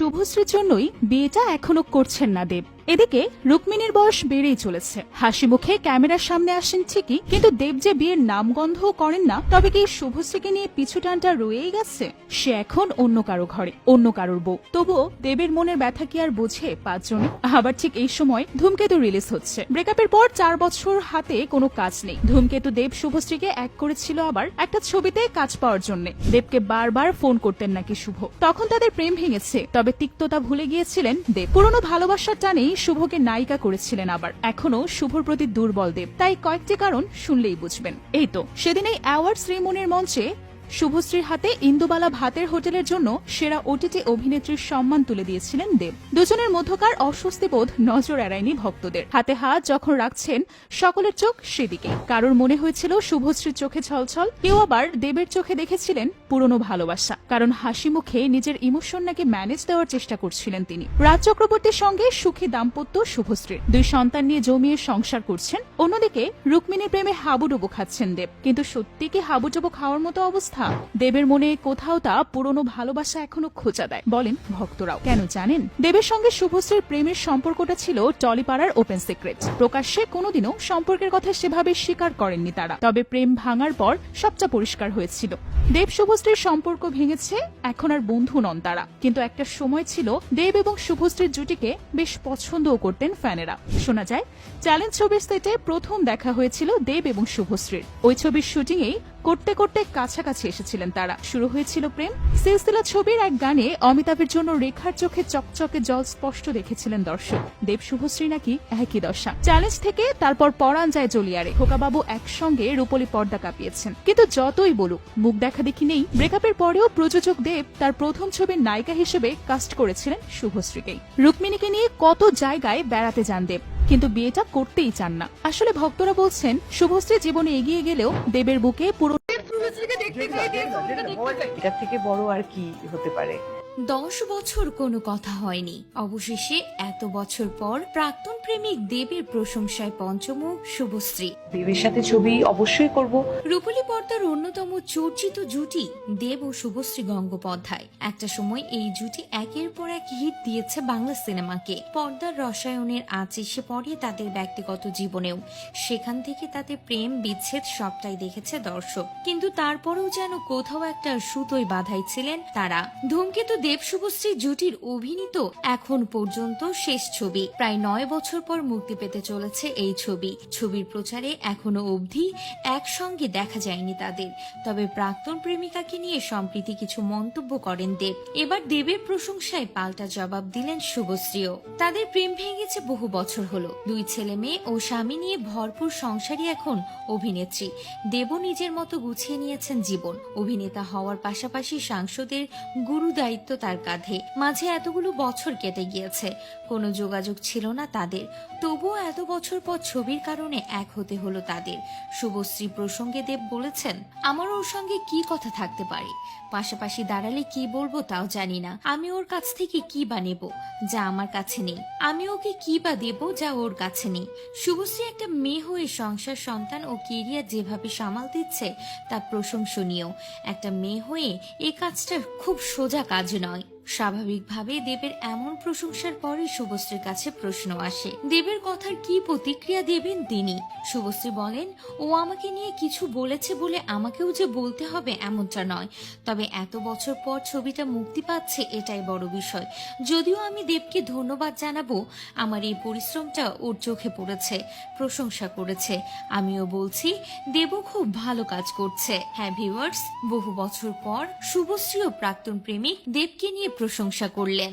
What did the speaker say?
শুভশ্রীর জন্যই বিয়েটা এখনও করছেন না দেব। এদিকে রুক্মিণীর বয়স বেড়েই চলেছে। হাসি মুখে ক্যামেরার সামনে আসেন ঠিকই, কিন্তু দেব যে বিয়ের নামগন্ধও করেন না, তবে কি শুভশ্রীকে নিয়ে পিছু টানটা রয়েই গেছে? সে এখন অন্য কারও ঘরে, অন্য কারোর বউ। তবুও দেবের মনের ব্যথা কি আর বোঝে পাঁচজনে? আবার ঠিক এই সময় ধূমকেতু রিলিজ হচ্ছে। ব্রেকআপের পর চার বছর হাতে কোনো কাজ নেই। ধূমকেতু দেব শুভশ্রীকে এক করেছিল আবার একটা ছবিতে কাজ পাওয়ার জন্য। দেবকে বারবার ফোন করতেন নাকি শুভ। তখন তাদের প্রেম ভেঙেছে, তবে তিক্ততা ভুলে গিয়েছিলেন দেব। পুরনো ভালোবাসার টানেই শুভকে নায়িকা করেছিলেন আবার। এখনও শুভর প্রতি দুর্বল দেব। তাই কয়েকটি কারণ শুনলেই বুঝবেন। এই তো, সেদিন এই অ্যাওয়ার্ড শ্রীমনির মঞ্চে শুভশ্রীর হাতে ইন্দুবালা ভাতের হোটেলের জন্য সেরা ওটিটি অভিনেত্রীর সম্মান তুলে দিয়েছিলেন দেব। দুজনের মধ্যকার অস্বস্তি বোধ নজর এড়ায়নি ভক্তদের। হাতে হাত যখন রাখছেন, সকলের চোখ সেদিকে। কারোর মনে হয়েছিল শুভশ্রীর চোখে ছলছল কেউ আবার দেবের চোখে দেখেছিলেন পুরনো ভালোবাসা। কারণ হাসি মুখে নিজের ইমোশন নাকি ম্যানেজ দেওয়ার চেষ্টা করছিলেন তিনি। রাজ চক্রবর্তীর সঙ্গে সুখী দাম্পত্য শুভশ্রীর। দুই সন্তান নিয়ে জমিয়ে সংসার করছেন। অন্যদিকে রুক্মিণীর প্রেমে হাবুডুবু খাচ্ছেন দেব। কিন্তু সত্যি কি হাবুডুবু খাওয়ার মতো অবস্থা? দেবের মনে কোথাও তা পুরনো ভালোবাসা এখনও খোঁচা দেয়। বলেন ভক্তরাও। কেন জানেন? দেবের সঙ্গে শুভশ্রীর প্রেমের সম্পর্কটা ছিল টলিপাড়ার ওপেন সিক্রেট। প্রকাশ্যে কোনোদিনও সম্পর্কের কথা সেভাবে স্বীকার করেননি তারা। তবে প্রেম ভাঙার পর সবটা পরিষ্কার হয়েছিল। দেব শুভশ্রীর সম্পর্ক ভেঙেছে, এখন আর বন্ধু নন তারা। কিন্তু একটা সময় ছিল দেব এবং শুভশ্রীর জুটিকে বেশ পছন্দও করতেন ফ্যানেরা। শোনা যায়, চ্যালেঞ্জ ছবির সেটে প্রথম দেখা হয়েছিল দেব এবং শুভশ্রীর। ওই ছবির শুটিংয়েই করতে করতে কাছাকাছি এসেছিলেন তারা। শুরু হয়েছিল প্রেম। সিলসিলা ছবির এক গানে অমিতাভের জন্য রেখার চোখে চকচকে জল স্পষ্ট দেখেছিলেন দর্শক। দেব শুভশ্রী নাকি একই দশা। চ্যালেঞ্জ থেকে তারপর পরাণ যায় জলিয়ারে। খোকাবাবু একসঙ্গে রূপলি পর্দা কাঁপিয়েছেন। কিন্তু যতই বলুক, মুখ দেখা দেখি নেই। ব্রেকআপের পরেও প্রযোজক দেব তার প্রথম ছবির নায়িকা হিসেবে কাস্ট করেছিলেন শুভশ্রীকেই। রুক্মিণীকে নিয়ে কত জায়গায় বেড়াতে যান দেব। কিন্তু বিয়েটা করতেই চান না। আসলে ভক্তরা বলছেন, শুভশ্রী জীবনে এগিয়ে গেলেও দেবের বুকে পুরো এটার থেকে বড় আর কি হতে পারে। দশ বছর কোনো কথা হয়নি। অবশেষে এত বছর পর প্রাক্তন প্রেমিক দেবের প্রশংসায় পঞ্চমুখ শুভশ্রী। দেবের সাথে ছবি অবশ্যই করব। রূপলী পর্দার অন্যতম চর্চিত জুটি দেব ও শুভশ্রী গঙ্গোপাধ্যায়। একটা সময় এই জুটি একের পর এক হিট দিয়েছে বাংলা সিনেমাকে। পর্দার রসায়নের আঁচ এসে পড়ে তাদের ব্যক্তিগত জীবনেও। সেখান থেকে তাদের প্রেম বিচ্ছেদ সবটাই দেখেছে দর্শক। কিন্তু তারপরেও যেন কোথাও একটা সুতোয় বাধাই ছিলেন তারা। ধূমকেতু দেব শুভশ্রী জুটির অভিনীত এখন পর্যন্ত শেষ ছবি। প্রায় নয় বছর পর মুক্তি পেতে চলেছে এই ছবি। ছবির প্রচারে এখনও অবধি একসঙ্গে দেখা যায়নি তাদের। তবে প্রাক্তন প্রেমিকাকে নিয়ে সম্প্রীতি কিছু মন্তব্য করেন দেব। এবার দেবের প্রশংসায় পাল্টা জবাব দিলেন শুভশ্রীও। তাদের প্রেম ভেঙেছে বহু বছর হলো। দুই ছেলে মেয়ে ও স্বামী নিয়ে ভরপুর সংসারই এখন অভিনেত্রী। দেবও নিজের মতো গুছিয়ে নিয়েছেন জীবন। অভিনেতা হওয়ার পাশাপাশি সাংসদের গুরু দায়িত্ব তার কাঁধে। মাঝে এতগুলো বছর কেটে গিয়েছে। কোনো যোগাযোগ ছিল না তাদের। তবুও এত বছর পর ছবির কারণে এক হতে হলো তাদের। শুভশ্রী প্রসঙ্গে দেব বলেছেন আমার ওর সঙ্গে কি কথা থাকতে পারে? পাশাপাশি দাঁড়ালে কি বলব তাও জানি না। আমি ওর কাছ থেকে কি বা নেব? যা আমার কাছে নেই। আমি ওকে কি বা দেব যা ওর কাছে নেই? শুভশ্রী একটা মেয়ে হয়ে সংসার, সন্তান ও কেরিয়ার যেভাবে সামাল দিচ্ছে, তা প্রশংসনীয়। একটা মেয়ে হয়ে এই কাজটা খুব সোজা কাজ নয় স্বাভাবিকভাবে দেবের এমন প্রশংসার পরে শুভশ্রীর কাছে প্রশ্ন আসে। দেবের কথার কি প্রতিক্রিয়া দেবেন তিনি? শুভশ্রী বলেন, ও আমাকে নিয়ে কিছু বলেছে বলে আমাকেও যে বলতে হবে এমনটা নয়। তবে এত বছর পর ছবিটা মুক্তি পাচ্ছে এটাই বড় বিষয়। যদিও আমি দেবকে ধন্যবাদ জানাব, আমার এই পরিশ্রমটা ওর চোখে পড়েছে, প্রশংসা করেছে। আমিও বলছি, দেবও খুব ভালো কাজ করছে। হ্যাঁ ভিউয়ার্স, বহু বছর পর শুভশ্রী ও প্রাক্তন প্রেমিক দেবকে নিয়ে প্রশংসা করলেন।